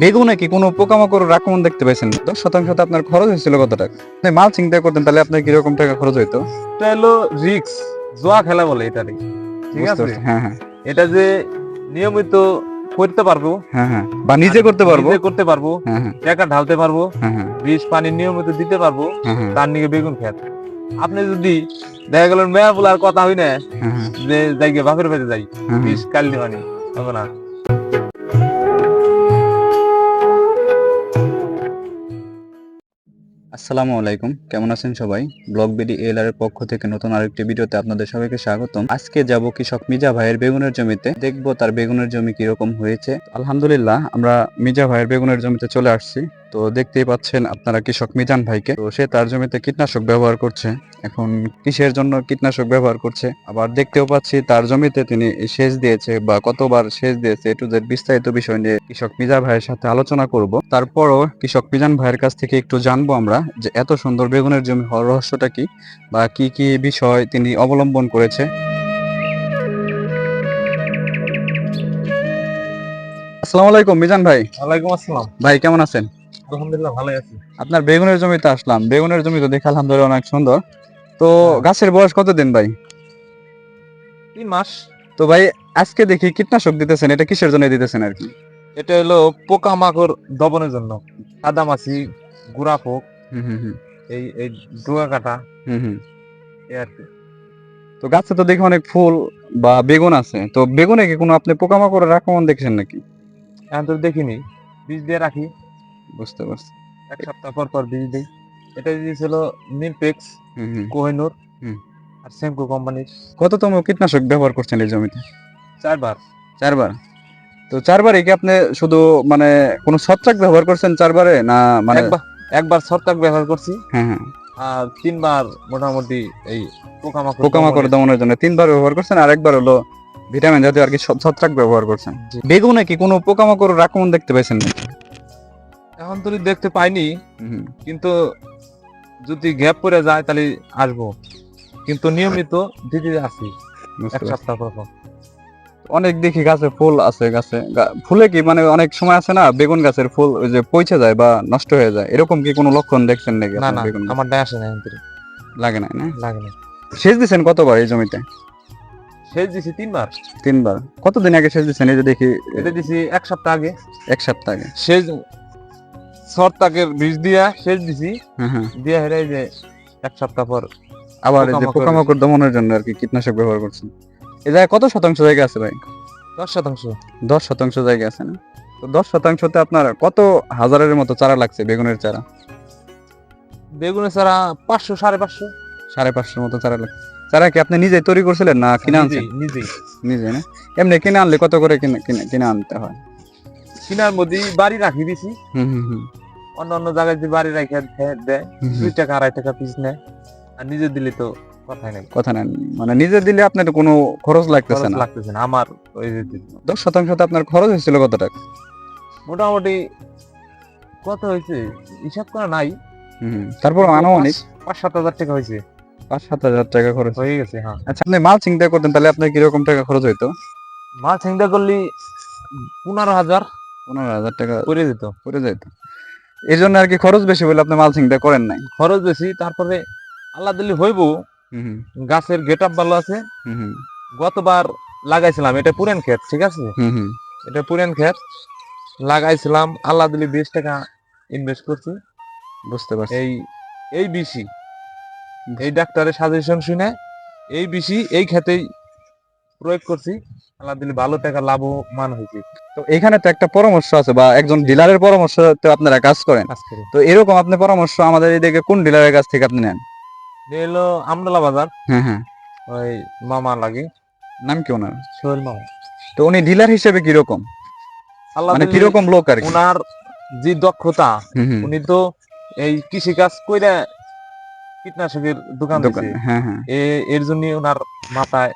বেগুনে কি কোনো পোকামাকড় আক্রমণ দেখতে পাইছেন? দশ শতাংশতে আপনার খরচ হয়েছিল কত টাকা? মাল চিন্তা করতেন তাহলে আপনার কীরকম টাকা খরচ হইতো? এটা হলো রিক্স জোয়া খেলা বলে এটারই ঠিক আছে? হ্যাঁ হ্যাঁ। এটা যে নিয়মিত করতে পারব হ্যাঁ হ্যাঁ। বা নিজে করতে পারব? নিজে করতে পারব হ্যাঁ টাকা ঢালতে পারব বীজ পানি নিয়মিত দিতে পারব তার নিকে বেগুন খেত। আপনি যদি দেখা গেল মেয়া বলার কথা হই না যে যাই বাপের বাড়িতে যাই বীজ কাল দিবানি হবে না। আসসালামু আলাইকুম। কেমন আছেন সবাই? ব্লগ বিডি এল এর পক্ষ থেকে নতুন আরেকটি ভিডিওতে আপনাদের সবাইকে স্বাগতম। আজকে যাব কৃষক মিজা ভাইয়ের বেগুনের জমিতে। দেখব তার বেগুনের জমি কীরকম হয়েছে। আলহামদুলিল্লাহ, আমরা মিজা ভাইয়ের বেগুনের জমিতে চলে আসছি। তো দেখতেই পাচ্ছেন আপনারা কৃষক মিজান ভাইকে। তো সে তার জমিতে কীটনাশক ব্যবহার করছে। এখন কিসের জন্য কীটনাশক ব্যবহার করছে? আবার দেখতেও পাচ্ছি তার জমিতে তিনি সেচ দিয়েছে বা কতবার সেচ দিয়েছে এটু জেড বিস্তারিত বিষয় নিয়ে কৃষক মিজা ভাইয়ের সাথে আলোচনা করব। তারপরও কৃষক মিজান ভাইয়ের কাছ থেকে একটু জানব আমরা যে এত সুন্দর বেগুনের জমি হওয়ার রহস্যটা কি বা কি কি বিষয় তিনি অবলম্বন করেছে। আসসালামু আলাইকুম মিজান ভাই। ওয়ালাইকুম আসসালাম। ভাই কেমন আছেন? আলহামদুলিল্লাহ ভালোই আছি। আপনার বেগুনের জমিতে আসলাম। বেগুনের জমি তো দেখে আলহামদুলিল্লাহ অনেক সুন্দর। তো হ্যাঁ। গাছের বয়স কতদিন ভাই? তিন মাস। তো ভাই আজকে দেখি কীটনাশক দিতেছেন এটা কিসের জন্য দিতেছেন আর কি? এটা হলো পোকা মাকড় দমনের জন্য। সাদা মাছি গুড়া পোক হুম হুম হুম। এই এই ডুগা কাটা হুম হুম। এই আর কি। তো গাছে তো দেখি অনেক ফুল বা বেগুন আছে। তো বেগুনে কি কোনো আপনি পোকামাকড়ের আক্রমণ দেখছেন নাকি? এখন তো দেখিনি। বীজ দিয়ে রাখি। বুঝতে পারছি। এক সপ্তাহ পর পর বীজ দিই। এটা দিয়েছিল নিমপেক্স কোহিনুর। আর সেমকো কোম্পানির কততম কীটনাশক ব্যবহার করছেন এই জমিতে? চারবার। চারবার? তো চারবারে কি আপনি শুধু মানে কোনো ছত্রাক ব্যবহার করছেন চারবারে না মানে একবার ছত্রাক ব্যবহার করছি। হ্যাঁ হ্যাঁ। আর তিনবার মোটামুটি এই পোকামাকড় পোকামাকড় দমনের জন্য তিনবার ব্যবহার করছেন আর একবার হলো ভিটামিন জাতীয় আর কি ছত্রাক ব্যবহার করছেন। বেগুনে কি কোনো পোকামাকড় আক্রমণ দেখতে পাইছেন নাকি? এখন তো দেখতে পাইনি কিন্তু যদি গ্যাপ পড়ে যায় তাহলে আসব। কিন্তু নিয়মিত আছি বুঝতে এক সপ্তাহ পর পর। অনেক দেখি গাছে ফুল আছে গাছে। ফুলে কি মানে অনেক সময় আছে না বেগুন গাছের ফুল ওই যে পচে যায় বা নষ্ট হয়ে যায়। এরকম কি কোনো লক্ষণ দেখছেন নাকি না না আমার ডায় আসে না লাগে না না? লাগে না সেচ দিচ্ছেন কতবার এই জমিতে? সেচ দিছি তিনবার। তিনবার। কতদিন আগে সেচ দিচ্ছেন এই যে দেখি এটা দিছি এক সপ্তাহ আগে। এক সপ্তাহ আগে। সেচ ছত্রাকের বীজ দিয়া সেচ দিছি। হ্যাঁ হ্যাঁ। দিয়া হেরে এই যে এক সপ্তাহ পর আবার এই যে পোকামাকড়- দমনের জন্য আর কি কীটনাশক ব্যবহার করছেন। জায়গায় কত শতাংশ জায়গা আছে ভাই? দশ শতাংশ। দশ শতাংশ জায়গা আছে না? তো দশ শতাংশতে আপনার কত হাজারের মতো চারা লাগছে বেগুনের চারা? বেগুনের চারা পাঁচশো সাড়ে পাঁচশো। সাড়ে পাঁচশোর মতো চারা লাগছে। চারা কি আপনি নিজে তৈরি করছিলেন না কিনে আনছেন? নিজেই নিজেই। নিজে না? এমনি কিনে আনলে কত করে কিনে কিনে কিনে আনতে হয়? কিনার মধ্যে বাড়ি রাখি দিছি। হুম হুম হুম। অন্য অন্য জায়গায় যে বাড়ি রাখে দেয়। দুই টাকা আড়াই টাকা পিস নেয়। আর নিজে দিলে তো কথাই নাই। কথা নেন মানে নিজে দিলে আপনার কোনো খরচ লাগতেছে না। লাগতেছে না আমার ওই যে দশ শতাংশতে আপনার খরচ হয়েছিল কত টাকা? মোটামুটি কত হয়েছে? হিসাব করা নাই। তারপর আনুমানিক? পাঁচ- সাত হাজার টাকা হয়েছে। পাঁচ সাত হাজার টাকা খরচ। হয়ে গেছে হ্যাঁ। আচ্ছা আপনি মাল চিন্তা করতেন তাহলে আপনার কীরকম টাকা খরচ হইতো? মাল চিন্তা করলি পনেরো হাজার পনেরো হাজার টাকা করে দিত পড়ে যাইতো এই জন্য আর কি খরচ বেশি বলে আপনি মাল চিন্তা করেন নাই। খরচ বেশি তারপরে আল্লাহ দিল্লি হইব হুম হুম। গাছের গেট আপ ভালো আছে। হুম হুম। গতবার লাগাইছিলাম এটা পুরান ক্ষেত ঠিক আছে? হুম হুম। এটা পুরান ক্ষেত লাগাইছিলাম আল্লাহ দিল্লি বিশ টাকা ইনভেস্ট করছি। বুঝতে পারছি। এই এই বিশি এই ডাক্তারের সাজেশন শুনে এই বিশি এই ক্ষেতেই প্রয়োগ করছি আল্লাহ ভালো টাকা লাভবান হয়েছে। তো এখানে তো একটা পরামর্শ আছে বা একজন ডিলারের পরামর্শ তো আপনারা কাজ করেন। তো এরকম আপনি পরামর্শ আমাদের এদিকে কোন ডিলারের কাছ থেকে আপনি নেন? হলো আমডালা বাজার। হ্যাঁ হ্যাঁ। ওই মামা লাগে। নাম কি ওনার? সোহেল মামা। তো উনি ডিলার হিসেবে কীরকম? আল্লাহ মানে কীরকম লোক আর ওনার যে দক্ষতা। উনি তো এই কৃষি কাজ কইরা কীটনাশকের দোকান দোকান হ্যাঁ হ্যাঁ। এর জন্য ওনার মাথায়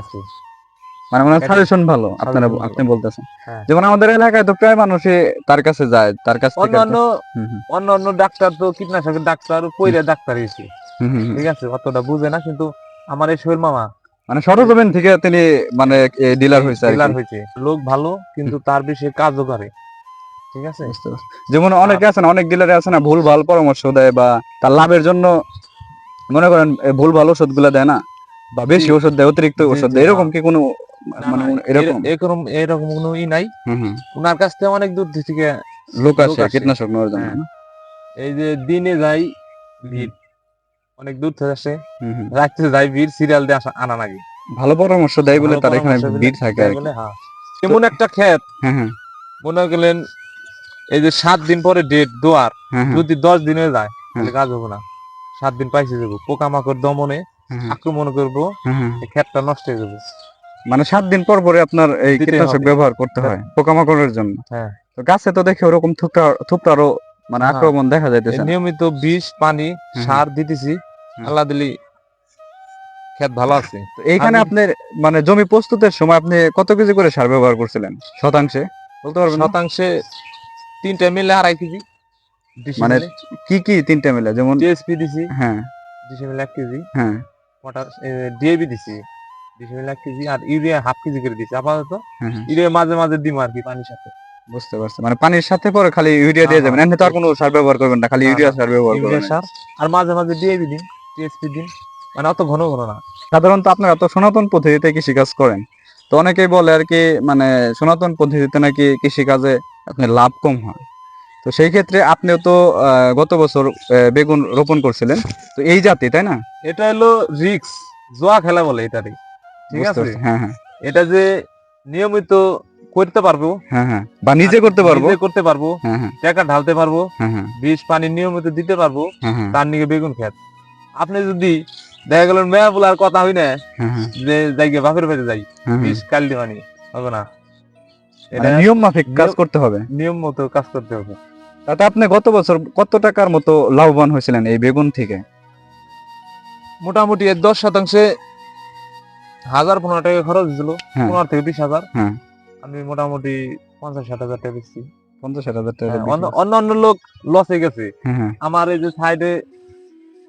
আছে। মানে ওনার সাজেশন ভালো আপনারা আপনি বলতেছেন। হ্যাঁ। যেমন আমাদের এলাকায় তো প্রায় মানুষই তার কাছে যায় তার কাছ অন্যান্য ডাক্তার তো কীটনাশকের ডাক্তার পইরা ডাক্তার হয়েছে। ঠিক আছে অতটা বুঝে না কিন্তু আমার এই সোহেল মামা। মানে সরজমিন থেকে তিনি মানে ডিলার হয়েছে ডিলার হয়েছে লোক ভালো কিন্তু তার বেশি কাজও করে। ঠিক আছে? যেমন অনেকে আছে না অনেক ডিলারে আছে না ভুল ভালো পরামর্শ দেয় বা তার লাভের জন্য মনে করেন ভুল ভালো ওষুধগুলা দেয় না। বা বেশি ওষুধ দেয় অতিরিক্ত ওষুধ দেয় এরকম কি কোনো মানে এরকম? এরকম এরকম কোনো ই নাই। হুম কাছ থেকে অনেক দূর থেকে লোক আসে। কীটনাশক নেওয়ার জন্য হ্যাঁ। এই যে দিনে যাই ভিড় অনেক দূর থেকে আসে। রাত্রে যাই ভিড় সিরিয়াল দিয়ে আসা- আনা নাকি ভালো পরামর্শ দেয় বলে তার এখানে ভিড় থাকে আর হ্যাঁ। এমন একটা ক্ষেত মনে গেলেন এই যে সাত দিন পরে ডেট দোয়ার যদি দশ দিন যায় তাহলে। কাজ হবে না। সাত দিন পাইছে যাব পোকামাকড় দমনে আক্রমণ করব হ্যাঁ, হ্যাঁ। এই ক্ষেতটা নষ্ট হয়ে যাবে। মানে সাত দিন পর পরে আপনার এই কীটনাশক ব্যবহার করতে হয় পোকামাকড়ের জন্য। হ্যাঁ। তো গাছে তো দেখে ওরকম থুপটা থুপটারও মানে হ্যাঁ। আক্রমণ দেখা যাইতেছে নিয়মিত বিষ পানি সার দিতেছি আল্লাহ দিলি ক্ষেত ভালো আছে। তো এইখানে আপনার মানে জমি প্রস্তুতের সময় আপনি কত কেজি করে সার ব্যবহার করছিলেন? শতাংশে? বলতে পারবেন শতাংশে তিনটা মিলে আড়াই কেজি। মানে কি কি তিনটে মিলে? যেমন টিএসপি দিছি। হ্যাঁ। দুশো মিলে এক কেজি। হ্যাঁ। পটাশ ডিএবি দিছি। কেজি আর ইউরিয়া হাফ কেজি করে দিছি আপাতত। হ্যাঁ, হ্যাঁ, ইউরিয়া মাঝে মাঝে দিম আর কি পানির সাথে। বুঝতে পারছি। মানে পানির সাথে পরে খালি ইউরিয়া দিয়ে হ্যাঁ, যাবেন এমনি তো আর কোনো সার ব্যবহার করবেন না খালি হ্যাঁ, ইউরিয়া হ্যাঁ, সার ব্যবহার করবেন। সার। আর মাঝে মাঝে ডিএবি দিন টিএসপি দিন মানে অত ঘন ঘন না। সাধারণত আপনারা তো সনাতন পদ্ধতিতে কৃষিকাজ করেন। তো অনেকেই বলে আর কি মানে সনাতন পদ্ধতিতে নাকি কৃষিকাজে আপনার লাভ কম হয়। তো সেই ক্ষেত্রে আপনিও তো গত বছর বেগুন রোপণ করছিলেন। তো এই জাতি তাই না? এটা হলো রিক্স জোয়া খেলা বলে এটারে ঠিক আছে? হ্যাঁ হ্যাঁ। এটা যে নিয়মিত করতে পারব হ্যাঁ হ্যাঁ। বা নিজে করতে পারব। নিজে করতে পারব হ্যাঁ হ্যাঁ। টাকা ঢালতে পারব হ্যাঁ হ্যাঁ। বীজ পানি নিয়মিত দিতে পারব হ্যাঁ হ্যাঁ। তার নিকে বেগুন খেত আপনি যদি দেখা গেল মেয়া বলার কথা হই না হ্যাঁ যে যাই গিয়ে বাপের বাড়ি যাই। বীজ কাল দিবানি হবে না। এটা মানে নিয়ম মাফিক কাজ করতে হবে। নিয়ম মতো কাজ করতে হবে। তাতে আপনি গত বছর কত টাকার মতো লাভবান হয়েছিলেন এই বেগুন থেকে? মোটামুটি দশ শতাংশে হাজার পনেরো টাকা খরচ হয়েছিল হ্যাঁ। পনেরো থেকে বিশ হাজার। হ্যাঁ। আমি মোটামুটি পঞ্চাশ ষাট হাজার টাকা বেচছি। পঞ্চাশ হাজার টাকা হ্যাঁ, বিক্রি অন্য অন্য লোক লসে গেছে। হ্যাঁ হ্যাঁ। আমার এই যে সাইডে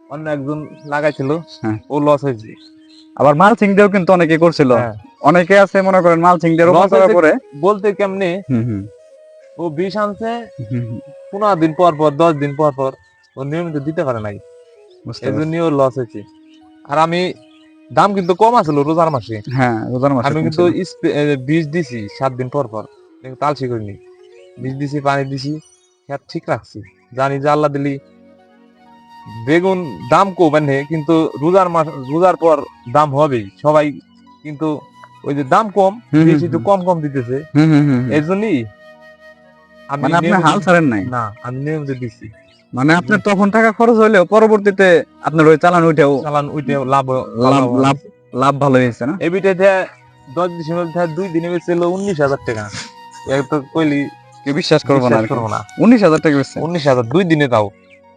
অন্য একজন লাগাইছিল হ্যাঁ। ও লস হয়েছে। আবার মালচিং দিয়েও কিন্তু অনেকে করছিল। হ্যাঁ। অনেকে আছে মনে করেন মালচিং দিয়ে রোপণ Loss করার হয়েছে- পরে বলতে কেমনে? হুম হুম। ও বিষ আনছে। পনেরো দিন পর পর দশ দিন পর পর ও নিয়মিত দিতে পারে বুঝতে এই। ওর লস হয়েছে। আর আমি দাম কিন্তু কম আছিল রোজার মাসে। হ্যাঁ রোজার মাসে আমি কিন্তু। বীজ দিছি সাত দিন পর পর। কিন্তু তালসি করিনি। বীজ দিছি পানি দিছি খেত ঠিক রাখছি। জানি যে আল্লাহ দিলি বেগুন দাম কমে কিন্তু রোজার মাস রোজার পর দাম হবেই। সবাই কিন্তু ওই যে দাম কম বেশি হুম। কম কম দিতেছে। এর জন্যই মানে আপনি হাল ছাড়েন নাই? না আমি নিয়মিত দিছি। মানে আপনার তখন টাকা খরচ হইলেও পরবর্তীতে আপনার ওই চালান ওইটাও চালান উঠে লাভ লাভ লাভ ভালো হয়েছে। না? এবিটাতে দশ মধ্যে দুই দিনে বেচছিল উনিশ হাজার টাকা। এক তো কইলি কেউ বিশ্বাস করব না করব না। উনিশ হাজার টাকা বেচছে। উনিশ হাজার দুই দিনে তাও।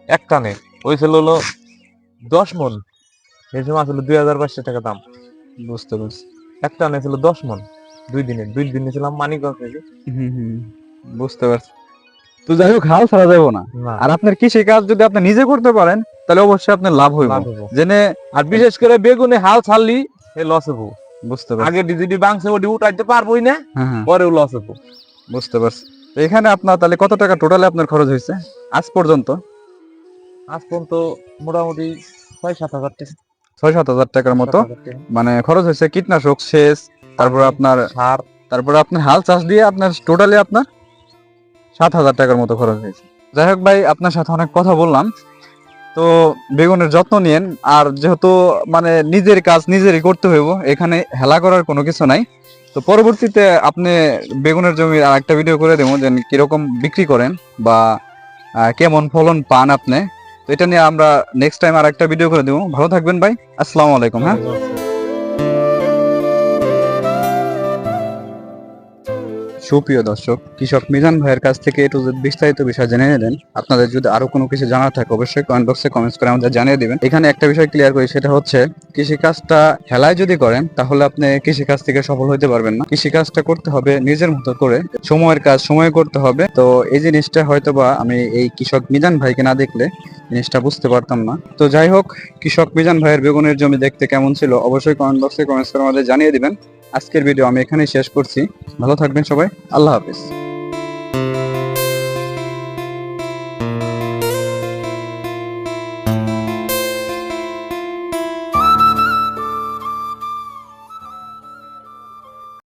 এক টানে। হয়েছিল হলো দশ মন। এই সময় আসলে দুই হাজার বাইশশো টাকা দাম। বুঝতে পারছি। এক টানে ছিল দশ মন। দুই দিনে দুই দিনে ছিলাম মানিকগঞ্জ থেকে। হুম হুম। বুঝতে পারছি। তো যাই হোক হাল ছাড়া যাব না। আর আপনার কৃষি কাজ যদি আপনি নিজে করতে পারেন তাহলে অবশ্যই আপনার লাভ হইব। জেনে আর বিশেষ করে বেগুনে হাল ছাড়লি এ লস হব। বুঝতে পারছি। আগে ওটি উঠাইতে পারবোই না হ্যাঁ হ্যাঁ। পরেও লস হব। বুঝতে পারছি। তো এখানে আপনার তাহলে কত টাকা টোটালে আপনার খরচ হয়েছে আজ পর্যন্ত? আজ পর্যন্ত মোটামুটি ছয় সাত হাজার টাকা। ছয় সাত হাজার টাকার মতো। মানে খরচ হয়েছে কীটনাশক সেচ তারপর আপনার সার। তারপরে আপনার হাল চাষ দিয়ে আপনার টোটালি আপনার সাত হাজার টাকার মতো খরচ হয়েছে। যাই হোক ভাই, আপনার সাথে অনেক কথা বললাম। তো বেগুনের যত্ন নিয়েন, আর যেহেতু মানে নিজের কাজ নিজেরই করতে হইব, এখানে হেলা করার কোনো কিছু নাই। তো পরবর্তীতে আপনি বেগুনের জমির আর একটা ভিডিও করে দেবো, যে কীরকম বিক্রি করেন বা কেমন ফলন পান আপনি। তো এটা নিয়ে আমরা নেক্সট টাইম আর একটা ভিডিও করে দেবো। ভালো থাকবেন ভাই, আসসালামু আলাইকুম হ্যাঁ? সুপ্রিয় দর্শক, কৃষক মিজান ভাইয়ের কাছ থেকে এটু বিস্তারিত বিষয় জেনে নিলেন। আপনাদের যদি আরও কোনো কিছু জানা থাকে, অবশ্যই কমেন্ট বক্সে কমেন্টস করে আমাদের জানিয়ে দিবেন। এখানে একটা বিষয় ক্লিয়ার করি, সেটা হচ্ছে কৃষিকাজটা হেলায় যদি করেন, তাহলে আপনি কৃষিকাজ থেকে সফল হতে পারবেন না। কৃষিকাজটা করতে হবে নিজের মতো করে, সময়ের কাজ সময়ে করতে হবে। তো এই জিনিসটা হয়তো বা আমি এই কৃষক মিজান ভাইকে না দেখলে জিনিসটা বুঝতে পারতাম না। তো যাই হোক, কৃষক মিজান ভাইয়ের বেগুনের জমি দেখতে কেমন ছিল, অবশ্যই কমেন্ট বক্সে কমেন্টস করে আমাদের জানিয়ে দিবেন। আজকের ভিডিও আমি এখানেই শেষ করছি। ভালো থাকবেন সবাই। আল্লাহ হাফিজ।